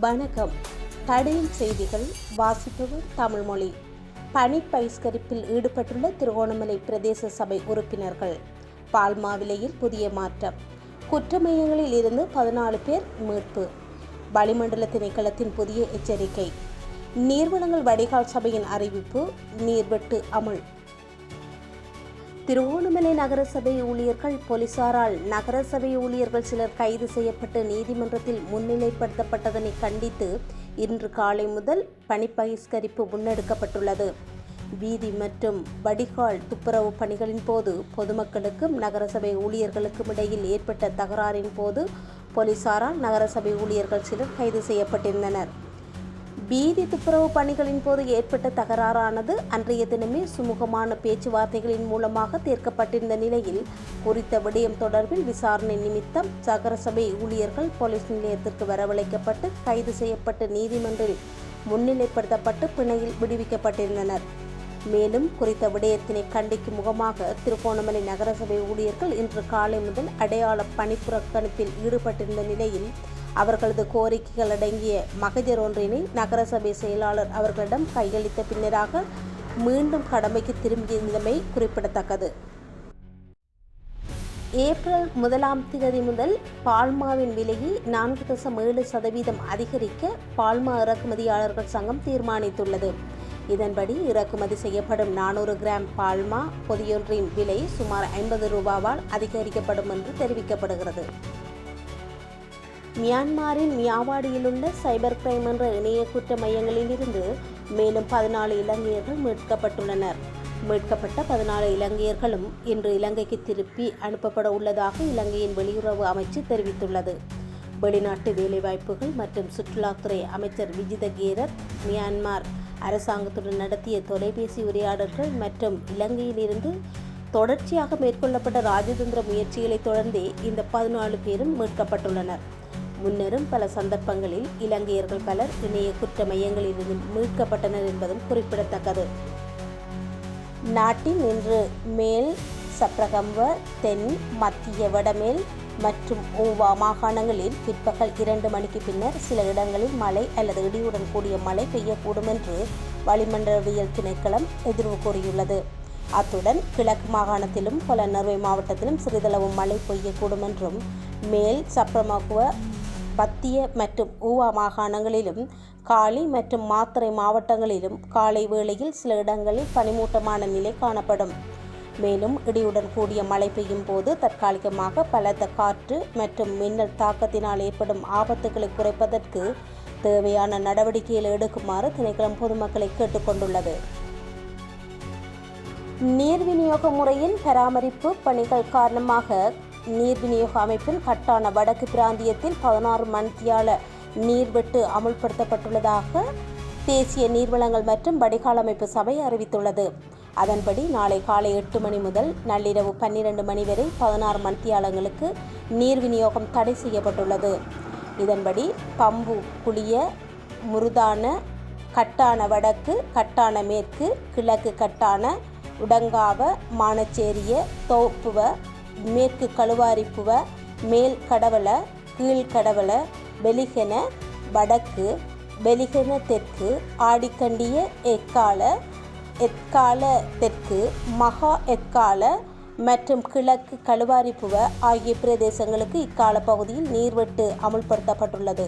வணக்கம். தடையின் செய்திகள் வாசிப்பவர் தமிழ்மொழி. பணி பகிஷ்கரிப்பில் ஈடுபட்டுள்ள திருகோணமலை பிரதேச சபை உறுப்பினர்கள். பால்மா விலையில் புதிய மாற்றம். குற்ற மையங்களில் இருந்து பதினாலு பேர் மீட்பு. வளிமண்டல திணைக்களத்தின் புதிய எச்சரிக்கை. நீர்வளங்கள் வடிகால் சபையின் அறிவிப்பு நீர்வெட்டு அமுல். திருவோணமலை நகரசபை ஊழியர்கள் போலீசாரால் நகரசபை ஊழியர்கள் சிலர் கைது செய்யப்பட்டு நீதிமன்றத்தில் முன்னிலைப்படுத்தப்பட்டதனை கண்டித்து இன்று காலை முதல் பணிப்பகிஷ்கரிப்பு முன்னெடுக்கப்பட்டுள்ளது. வீதி மற்றும் வடிகால் துப்புரவு பணிகளின் போது பொதுமக்களுக்கும் நகரசபை ஊழியர்களுக்கும் இடையில் ஏற்பட்ட தகராறின் போது போலீசாரால் நகரசபை ஊழியர்கள் சிலர் கைது செய்யப்பட்டிருந்தனர். வீதி துப்புரவு பணிகளின் போது ஏற்பட்ட தகராறானது அன்றைய தினமே சுமூகமான பேச்சுவார்த்தைகளின் மூலமாக தீர்க்கப்பட்டிருந்த நிலையில் குறித்த விடயம் தொடர்பில் விசாரணை நிமித்தம் சகரசபை ஊழியர்கள் போலீஸ் நிலையத்திற்கு வரவழைக்கப்பட்டு கைது செய்யப்பட்டு நீதிமன்றில் முன்னிலைப்படுத்தப்பட்டு பிணையில் விடுவிக்கப்பட்டிருந்தனர். மேலும் குறித்த விடயத்தினை கண்டிக்கும் முகமாக திருகோணமலை நகரசபை ஊழியர்கள் இன்று காலை முதல் அடையாள பணிப்புறக்கணிப்பில் ஈடுபட்டிருந்த நிலையில் அவர்களது கோரிக்கைகள் அடங்கிய மகஜர் ஒன்றினை நகரசபை செயலாளர் அவர்களிடம் கையளித்த பின்னராக மீண்டும் கடமைக்கு திரும்பியிருந்தமை குறிப்பிடத்தக்கது. ஏப்ரல் முதலாம் தேதி முதல் பால்மாவின் விலையை நான்கு தசம் ஏழு சதவீதம் அதிகரிக்க பால்மா இறக்குமதியாளர்கள் சங்கம் தீர்மானித்துள்ளது. இதன்படி இறக்குமதி செய்யப்படும் நானூறு கிராம் பால்மா பொதியொன்றின் விலை சுமார் ஐம்பது ரூபாவால் அதிகரிக்கப்படும் என்று தெரிவிக்கப்படுகிறது. மியான்மரின் மியாவாடியில் உள்ள சைபர் கிரைம் என்ற இணைய குற்ற மையங்களிலிருந்து மேலும் பதினாலு இலங்கையர்கள் மீட்கப்பட்டுள்ளனர். மீட்கப்பட்ட பதினாலு இலங்கையர்களும் இன்று இலங்கைக்கு திருப்பி அனுப்பப்பட உள்ளதாக இலங்கையின் வெளியுறவு அமைச்சு தெரிவித்துள்ளது. வெளிநாட்டு வேலைவாய்ப்புகள் மற்றும் சுற்றுலாத்துறை அமைச்சர் விஜித கேரத் மியான்மர் அரசாங்கத்துடன் நடத்திய தொலைபேசி உரையாடல்கள் மற்றும் இலங்கையிலிருந்து தொடர்ச்சியாக மேற்கொள்ளப்பட்ட ராஜதந்திர முயற்சிகளை தொடர்ந்தே இந்த பதினாலு பேரும் மீட்கப்பட்டுள்ளனர். முன்னரும் பல சந்தர்ப்பங்களில் இலங்கையர்கள் பலர் இணைய குற்ற மையங்களிலிருந்து மீட்கப்பட்டனர் என்பதும் குறிப்பிடத்தக்கது. நாட்டின் இன்று மேல் சப்ரகம்ப தென் மத்திய வடமேல் மற்றும் ஓவா மாகாணங்களில் பிற்பகல் இரண்டு மணிக்கு பின்னர் சில இடங்களில் மழை அல்லது இடியுடன் கூடிய மழை பெய்யக்கூடும் என்று வளிமண்டலவியல் திணைக்களம் எதிர்வு கூறியுள்ளது. அத்துடன் கிழக்கு மாகாணத்திலும் பல நறுவை மாவட்டத்திலும் சிறிதளவு மழை பெய்யக்கூடும் என்றும் மேல் சப்ரமகுவ பத்திய மற்றும் ஊவா மாகாணங்களிலும் காலி மற்றும் மாத்தறை மாவட்டங்களிலும் காலை வேளையில் சில இடங்களில் பனிமூட்டமான நிலை காணப்படும். மேலும் இடியுடன் கூடிய மழை பெய்யும் போது தற்காலிகமாக பலத்த காற்று மற்றும் மின்னல் தாக்கத்தினால் ஏற்படும் ஆபத்துகளை குறைப்பதற்கு தேவையான நடவடிக்கைகளை எடுக்குமாறு திணைக்களம் பொதுமக்களை கேட்டுக்கொண்டுள்ளது நீர் விநியோக முறையின் பராமரிப்பு பணிகள் காரணமாக நீர் விநியோக அமைப்பின் கட்டான வடக்கு பிராந்தியத்தில் பதினாறு மணித்தியால நீர்வெட்டு அமுல்படுத்தப்பட்டுள்ளதாக தேசிய நீர்வளங்கள் மற்றும் வடிகால் அமைப்பு சபை அறிவித்துள்ளது. அதன்படி நாளை காலை எட்டு மணி முதல் நள்ளிரவு பன்னிரண்டு மணி வரை பதினாறு மணித்தியாலங்களுக்கு நீர் விநியோகம் தடை செய்யப்பட்டுள்ளது. இதன்படி பம்பு குளிய முருதான கட்டான வடக்கு கட்டான மேற்கு கிழக்கு கட்டான உடங்காவ மானச்சேரிய தோப்புவ மேற்கு கழுவாரிப்புவ மேல் கடவள கீழ்கடவள பெலிகென வடக்கு பெலிகென தெற்கு ஆடிக்கண்டிய எக்கால எத்கால தெற்கு மகா எக்கால மற்றும் கிழக்கு கழுவாரிப்புவ ஆகிய பிரதேசங்களுக்கு இக்கால பகுதியில் நீர்வெட்டு அமுல்படுத்தப்பட்டுள்ளது.